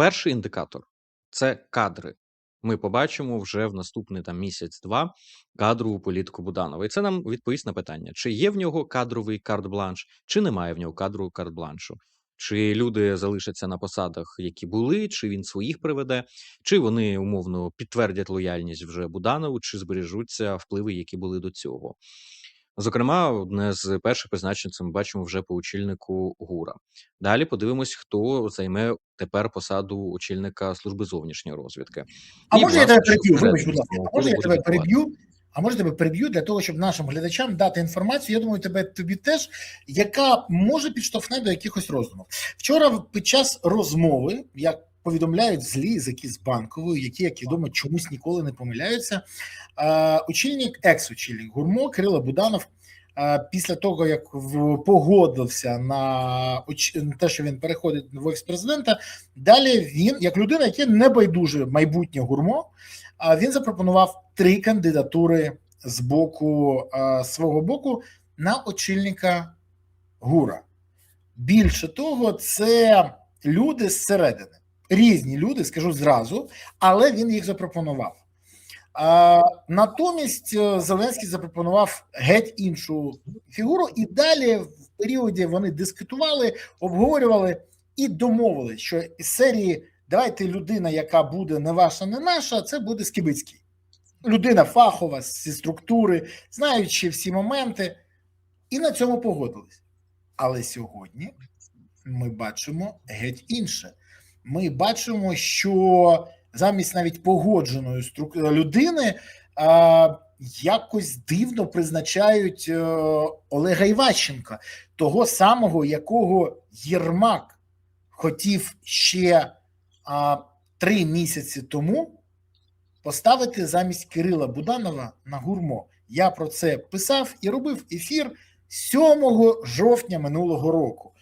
перший індикатор це кадри. Ми побачимо вже в наступний там місяць-два кадрову політику Буданова. І це нам відповість на питання: чи є в нього кадровий карт-бланш, чи немає в нього кадрового карт-бланшу. Чи люди залишаться на посадах, які були, чи він своїх приведе, чи вони умовно підтвердять лояльність вже Буданову, чи збережуться впливи, які були до цього. Зокрема, одне з перших призначень це ми бачимо вже по очільнику ГУРа. Далі подивимось, хто займе тепер посаду очільника служби зовнішньої розвідки. А І, може я тебе переб'ю? Вибач, будь ласка, а може я тебе переб'ю? А може тебе переб'ю для того, щоб нашим глядачам дати інформацію. Я думаю, тебе тобі теж, яка може підштовхне до якихось роздумів. Вчора під час розмови, як повідомляють злі язики з банковою, які, як відомо, чомусь ніколи не помиляються. Очільник, екс-очільник гурмо Кирило Буданов. Після того, як погодився на те, що він переходить в офіс президента, далі він, як людина, яка не байдуже майбутнє гурмо, він запропонував три кандидатури з боку свого боку на очільника ГУРа. Більше того, це люди зсередини, різні люди, скажу зразу, але він їх запропонував. Натомість е, Зеленський запропонував геть іншу фігуру, і далі в періоді вони дискутували, обговорювали і домовили, що із серії давайте людина, яка буде не ваша, не наша, це буде Скибицький. Людина фахова зі структури, знаючи всі моменти, і на цьому погодились. Але сьогодні ми бачимо геть інше. Ми бачимо, що замість навіть погодженої людини якось дивно призначають е, Олега Іващенка, того самого, якого Єрмак хотів ще три місяці тому поставити замість Кирила Буданова на гурмо. Я про це писав і робив ефір 7 жовтня минулого року.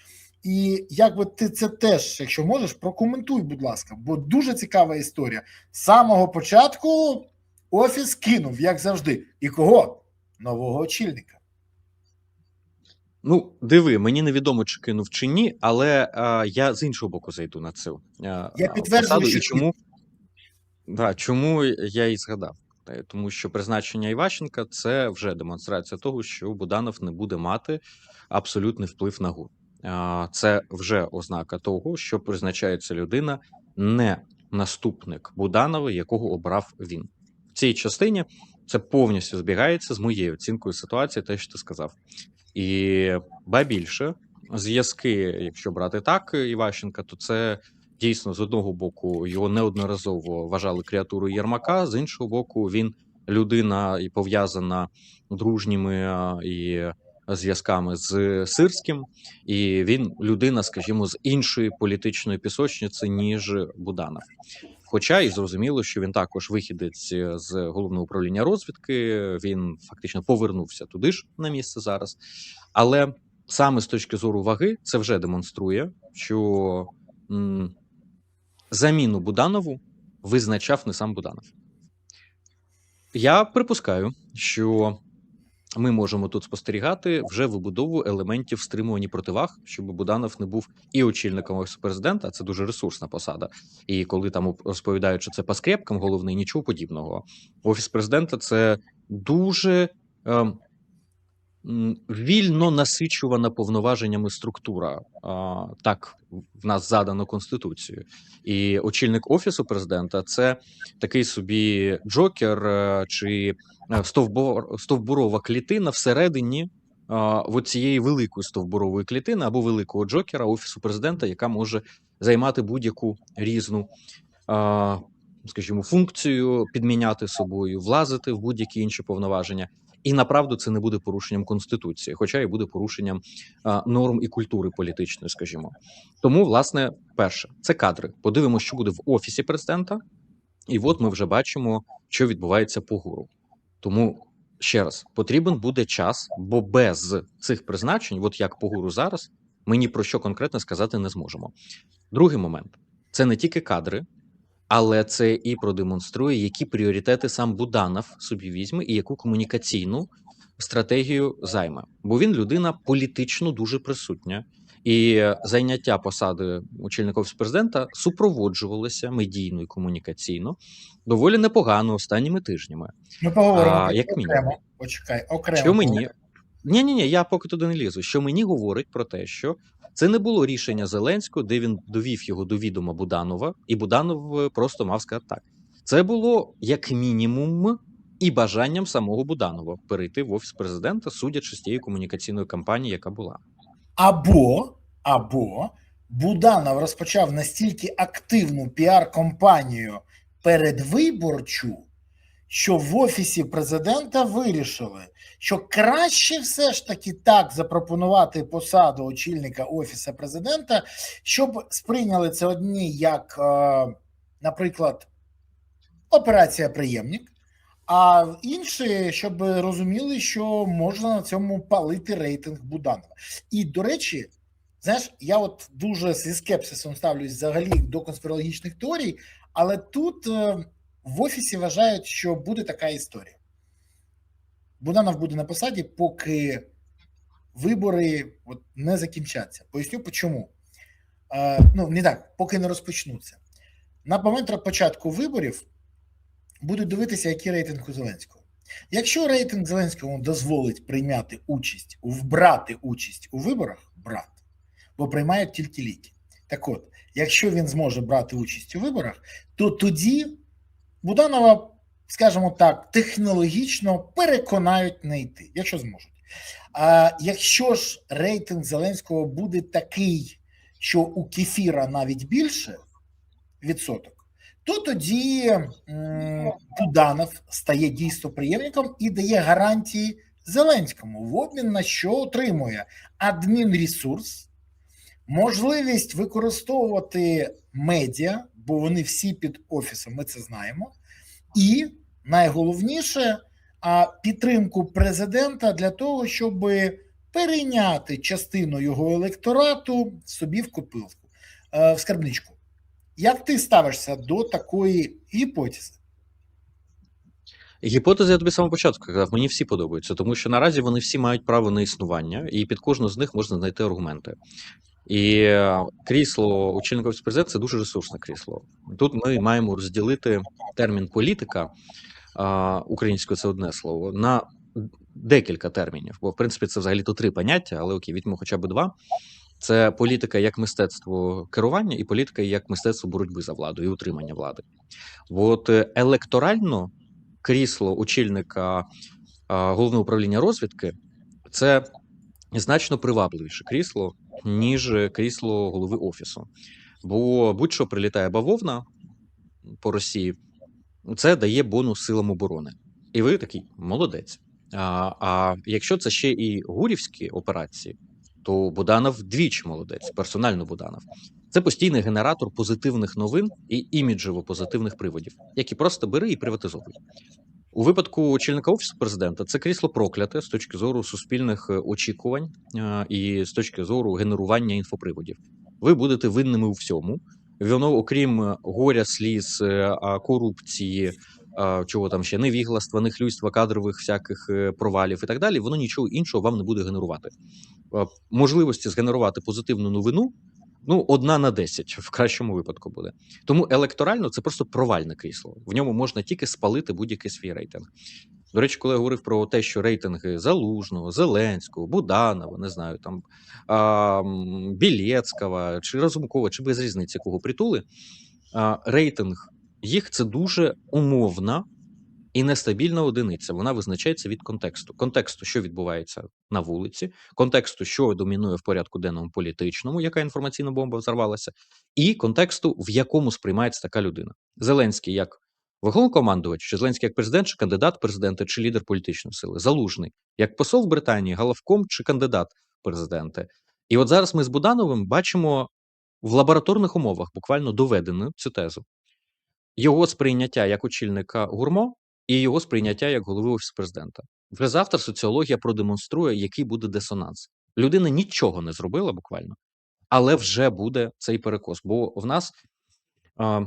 І якби ти це теж, якщо можеш, прокоментуй, будь ласка, бо дуже цікава історія. З самого початку офіс кинув, як завжди. І кого? Нового очільника. Ну, диви, мені невідомо, чи кинув чи ні, але а, я з іншого боку зайду на а, Я підтверджую, що чому, да, чому я і згадав? Е, Тому що призначення Іващенка це вже демонстрація того, що Буданов не буде мати абсолютний вплив на ГУР. Це вже ознака того, що призначається людина не наступник Буданова, якого обрав він. В цій частині це повністю збігається з моєю оцінкою ситуації, те, що ти сказав. І ба більше зв'язки, якщо брати так, Іващенка, то це дійсно з одного боку його неодноразово вважали креатурою Єрмака, з іншого боку, він людина і пов'язана дружніми і зв'язками з Сирським, і він людина, скажімо, з іншої політичної пісочниці, ніж Буданов. Хоча і зрозуміло, що він також вихідець з головного управління розвідки. Він фактично повернувся туди ж на місце зараз. Але саме з точки зору ваги, це вже демонструє, що м, заміну Буданову визначав не сам Буданов. Я припускаю, що ми можемо тут спостерігати вже вибудову елементів стримувані противаг, щоб Буданов не був і очільником офісу президента. Це дуже ресурсна посада. І коли там розповідають, що це по скрепкам головний, нічого подібного. Офіс президента це дуже ем, вільно насичувана повноваженнями структура. Так в нас задано конституцією. І очільник офісу президента це такий собі джокер е, чи е, стовбур, стовбурова клітина всередині от цієї великої стовбурової клітини або великого джокера офісу президента, яка може займати будь-яку різну. Скажімо, функцію підміняти собою, влазити в будь-які інші повноваження, і направду це не буде порушенням конституції, хоча і буде порушенням а, норм і культури політичної, скажімо. Тому, власне, перше це кадри. Подивимося, що буде в офісі президента, і от ми вже бачимо, що відбувається по гуру. Тому ще раз потрібен буде час, бо без цих призначень, от як по гуру зараз, ми ні про що конкретно сказати не зможемо. Другий момент це не тільки кадри, але це і продемонструє, які пріоритети сам Буданов собі візьме і яку комунікаційну стратегію займе. Бо він людина політично дуже присутня, І зайняття посади очільника офісу президента супроводжувалося медійно і комунікаційно доволі непогано останніми тижнями. Ми поговоримо А, як мінімум. окремо. Почекай, окремо. Що мені ні, ні, ні, я поки туди не лізу. Що мені говорить про те, що це не було рішення Зеленського, де він довів його до відома Буданова, і Буданов е, просто мав сказати так. Це було як мінімум і бажанням самого Буданова перейти в офіс президента, судячи з тієї комунікаційної кампанії, яка була. Або, або Буданов розпочав настільки активну піар-компанію передвиборчу, що в офісі президента вирішили, що краще все ж таки так запропонувати посаду очільника офісу президента, щоб сприйняли це одні як, е, наприклад, операція приємник. А інші, щоб розуміли, що можна на цьому палити рейтинг Буданова. І до речі, знаєш, я от дуже зі скепсисом ставлюсь взагалі до конспірологічних теорій, але тут е, в офісі вважають, що буде така історія. Буданов буде на посаді, поки вибори от не закінчаться. Поясню чому. Е, ну, не так, поки не розпочнуться. На момент початку виборів будуть дивитися, який рейтинг у Зеленського. Якщо рейтинг Зеленського дозволить прийняти участь, брати участь у виборах, брати, бо приймають тільки ліки. Так от, якщо він зможе брати участь у виборах, то тоді Буданова, скажімо так, технологічно переконають не йти, якщо зможуть. А якщо ж рейтинг Зеленського буде такий, що у кефіра навіть більше відсоток, то тоді Буданов стає дійсно приємником і дає гарантії Зеленському, в обмін на що отримує адмінресурс, можливість використовувати медіа, бо вони всі під офісом, ми це знаємо, і найголовніше підтримку президента для того, щоб перейняти частину його електорату собі в копилку, е, в скарбничку. Як ти ставишся до такої гіпотези? Гіпотези я тобі самого початку казав, мені всі подобаються, тому що наразі вони всі мають право на існування, і під кожну з них можна знайти аргументи. І крісло очільника президента це дуже ресурсне крісло. Тут ми маємо розділити термін політика українською це одне слово на декілька термінів. Бо в принципі це взагалі то три поняття, але окей, візьмемо хоча б два. Це політика як мистецтво керування, і політика як мистецтво боротьби за владу і утримання влади. От е, електорально крісло очільника головного управління розвідки це значно привабливіше крісло, ніж крісло голови офісу. Бо будь-що прилітає бавовна по Росії, це дає бонус силам оборони. І ви такий молодець. А, а якщо це ще і гурівські операції, то Буданов двічі молодець, персонально Буданов. Це постійний генератор позитивних новин і іміджево позитивних приводів, які просто бери і приватизовуй. У випадку очільника офісу президента це крісло прокляте з точки зору суспільних е, очікувань е, і з точки зору генерування інфоприводів. Ви будете винними у всьому. Воно, окрім е, горя, сліз, корупції, чого там ще невігластва, нехлюйства, кадрових всяких провалів і так далі, воно нічого іншого вам не буде генерувати. Можливості згенерувати позитивну новину. Ну, одна на 10 в кращому випадку буде. Тому електорально це просто провальне крісло. В ньому можна тільки спалити будь-який свій рейтинг. До речі, коли я говорив про те, що рейтинги Залужного, Зеленського, Буданова, не знаю, там а, м, Білєцького, чи Разумкова, чи без різниці кого притули, а, рейтинг їх це дуже умовна і нестабільна одиниця. Вона визначається від контексту. Контексту, що відбувається на вулиці, контексту, що домінує в порядку денному політичному, яка інформаційна бомба взорвалася, і контексту, в якому сприймається така людина. Зеленський як головнокомандувач, чи Зеленський як президент, чи кандидат президента, чи лідер політичної сили, залужний як посол в Британії, головком чи кандидат в президенти. І от зараз ми з Будановим бачимо в лабораторних умовах буквально доведену цю тезу. Його сприйняття як очільника гурмо і його сприйняття як голови офісу президента. Вже завтра соціологія продемонструє, який буде дисонанс. Людина нічого не зробила буквально, але вже буде цей перекос. Бо в нас а,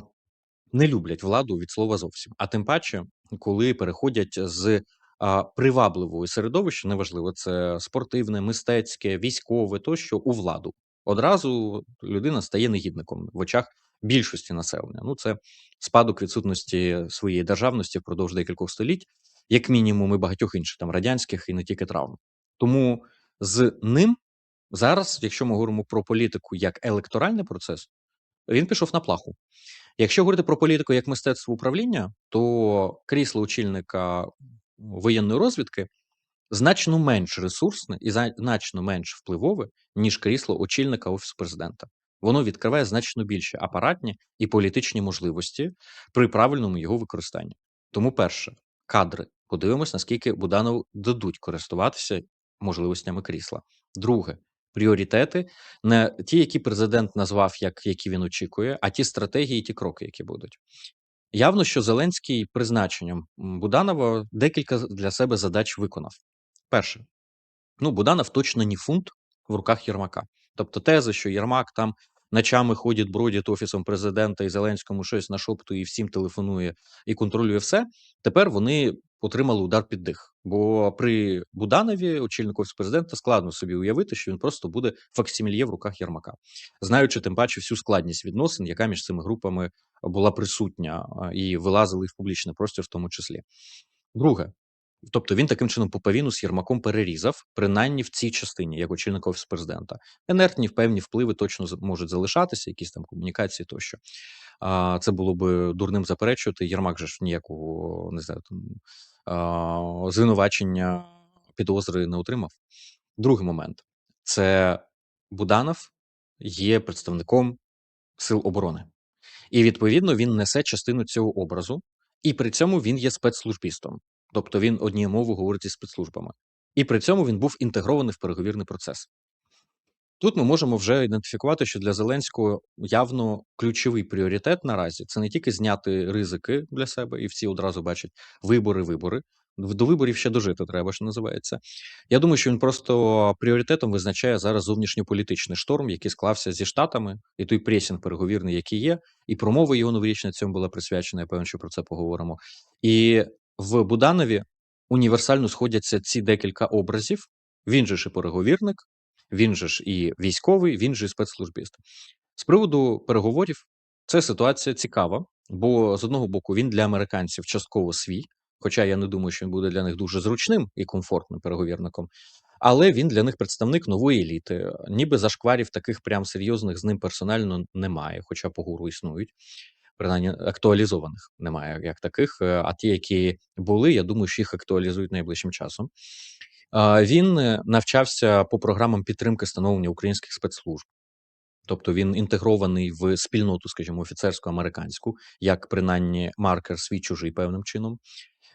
не люблять владу від слова зовсім. А тим паче, коли переходять з а, привабливого середовища, неважливо, це спортивне, мистецьке, військове, тощо у владу. одразу людина стає негідником в очах більшості населення. Ну, це спадок відсутності своєї державності впродовж декількох століть, як мінімум, і багатьох інших там радянських і не тільки травм. Тому з ним зараз, якщо ми говоримо про політику як електоральний процес, він пішов на плаху. Якщо говорити про політику як мистецтво управління, то крісло очільника воєнної розвідки значно менш ресурсне і значно менш впливове, ніж крісло очільника офісу президента. Воно відкриває значно більше апаратні і політичні можливості при правильному його використанні. Тому, перше, кадри. Подивимось, наскільки Буданову дадуть користуватися можливостями крісла. Друге, пріоритети не ті, які президент назвав, як які він очікує, а ті стратегії, ті кроки, які будуть. Явно, що Зеленський призначенням Буданова декілька для себе задач виконав. Перше, ну, Буданов точно не фунт в руках Єрмака. Тобто тези, що Єрмак там ночами ходить, бродить офісом президента і Зеленському щось нашоптує, і всім телефонує і контролює все. Тепер вони отримали удар під дих. Бо при Буданові, очільнику президента, складно собі уявити, що він просто буде факсимільє в руках Єрмака, знаючи тим паче всю складність відносин, яка між цими групами була присутня і вилазили в публічний простір, в тому числі. Друге, Тобто він таким чином пуповіну з Єрмаком перерізав, принаймні в цій частині, як очільник офісу президента. Інертні певні впливи точно можуть залишатися, якісь там комунікації тощо. А, це було би дурним заперечувати. Єрмак же ж ніякого не знаю, там, а, звинувачення підозри не отримав. Другий момент це Буданов є представником сил оборони. І відповідно він несе частину цього образу, і при цьому він є спецслужбістом, тобто він однією мовою говорить із спецслужбами, і при цьому він був інтегрований в переговірний процес. Тут ми можемо вже ідентифікувати, що для Зеленського явно ключовий пріоритет наразі це не тільки зняти ризики для себе, і всі одразу бачать вибори, вибори. До виборів ще дожити треба, що називається. Я думаю, що він просто пріоритетом визначає зараз зовнішньополітичний шторм, який склався зі штатами, і той пресінг переговірний, який є, і промова його новорічна цьому була присвячена. Я певен, що про це поговоримо. І в Буданові універсально сходяться ці декілька образів. Він же ж і переговірник, він же ж і військовий, він же і спецслужбіст. З приводу переговорів, це ситуація цікава, бо з одного боку він для американців частково свій, хоча я не думаю, що він буде для них дуже зручним і комфортним переговірником. Але він для них представник нової еліти. Ніби зашкварів таких прям серйозних з ним персонально немає, хоча по гуру існують. Принаймні актуалізованих немає як таких. е, А ті, які були, я думаю, що їх актуалізують найближчим часом. Він е, навчався по програмам підтримки становлення українських спецслужб. Тобто він інтегрований в спільноту, скажімо, офіцерську американську, як принаймні маркер свій чужий певним чином.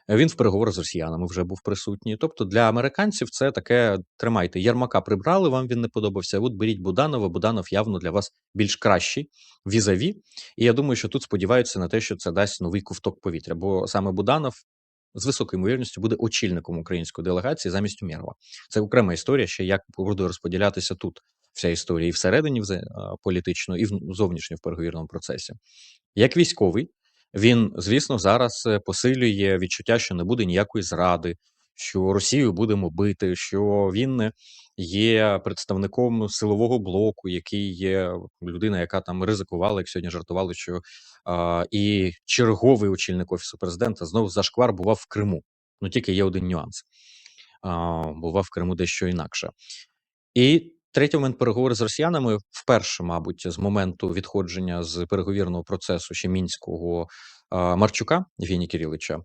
Він в переговорах з росіянами вже був присутній. Тобто для американців це таке: тримайте, Єрмака прибрали, вам він не подобався. От беріть Буданова. Буданов явно для вас більш кращий візаві. І я думаю, що тут сподіваються на те, що це дасть новий ковток повітря. Бо саме Буданов з високою ймовірністю буде очільником української делегації замість Умєрова. Це окрема історія, ще як буде розподілятися тут вся історія і всередині політично, і в- зовнішньо в переговірному процесі. Як військовий, він, звісно, зараз е, посилює відчуття, що не буде ніякої зради, що Росію будемо бити, що він е, є представником силового блоку, який є людина, яка там ризикувала, як сьогодні жартували, що а, і черговий очільник офісу президента знову зашквар бував в Криму. Ну тільки є один нюанс. А, бував в Криму дещо інакше. І третій момент переговори з росіянами вперше, мабуть, з моменту відходження з переговірного процесу ще мінського Марчука Євгенія Кирилича.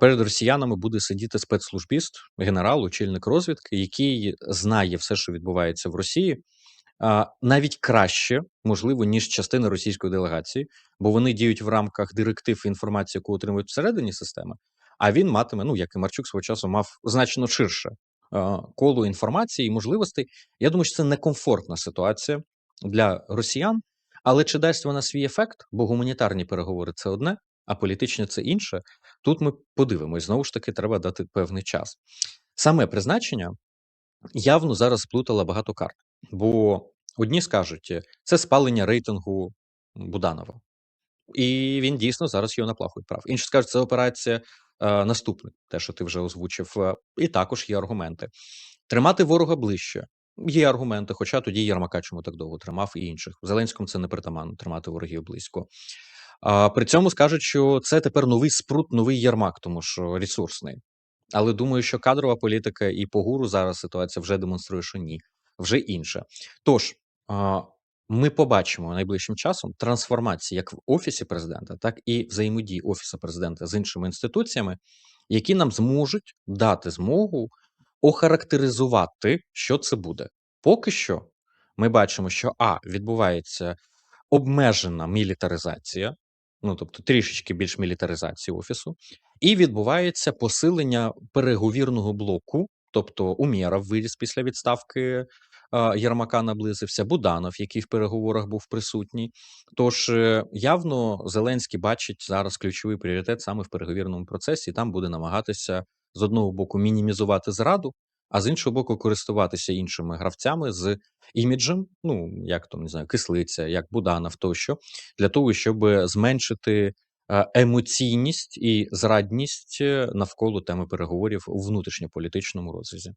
Перед росіянами буде сидіти спецслужбіст, генерал, очільник розвідки, який знає все, що відбувається в Росії, навіть краще, можливо, ніж частина російської делегації, бо вони діють в рамках директив інформації, яку отримують всередині системи. А він матиме, ну як і Марчук свого часу мав значно ширше а, коло інформації і можливостей. Я думаю, що це некомфортна ситуація для росіян, але чи дасть вона свій ефект? Бо гуманітарні переговори це одне, а політичні це інше. Тут ми подивимось. Знову ж таки, треба дати певний час. Саме призначення явно зараз сплутало багато карт, бо одні скажуть, е, це спалення рейтингу Буданова. І він дійсно зараз його на плаху відправ. Інші скажуть, це операція е, наступна, те, що ти вже озвучив. Е, І також є аргументи. Тримати ворога ближче. Є аргументи, хоча тоді Єрмака чому так довго тримав і інших. Зеленському це не притаманно тримати ворогів близько. А, при цьому скажуть, що це тепер новий спрут, новий Єрмак, тому що ресурсний. Але думаю, що кадрова політика і по гуру зараз ситуація вже демонструє, що ні, вже інше. Тож ми побачимо найближчим часом трансформації як в офісі президента, так і взаємодії офісу президента з іншими інституціями, які нам зможуть дати змогу охарактеризувати, що це буде. Поки що ми бачимо, що а відбувається обмежена мілітаризація, ну тобто трішечки більш мілітаризації офісу, і відбувається посилення переговірного блоку. Тобто Умєров виліз після відставки Єрмака наблизився, Буданов, який в переговорах був присутній. Тож е, явно Зеленський бачить зараз ключовий пріоритет саме в переговірному процесі, і там буде намагатися з одного боку мінімізувати зраду, а з іншого боку, користуватися іншими гравцями з іміджем, ну як там не знаю, кислиця, як Буданов тощо, для того, щоб зменшити емоційність і зрадність е, навколо теми переговорів у внутрішньополітичному розрізі.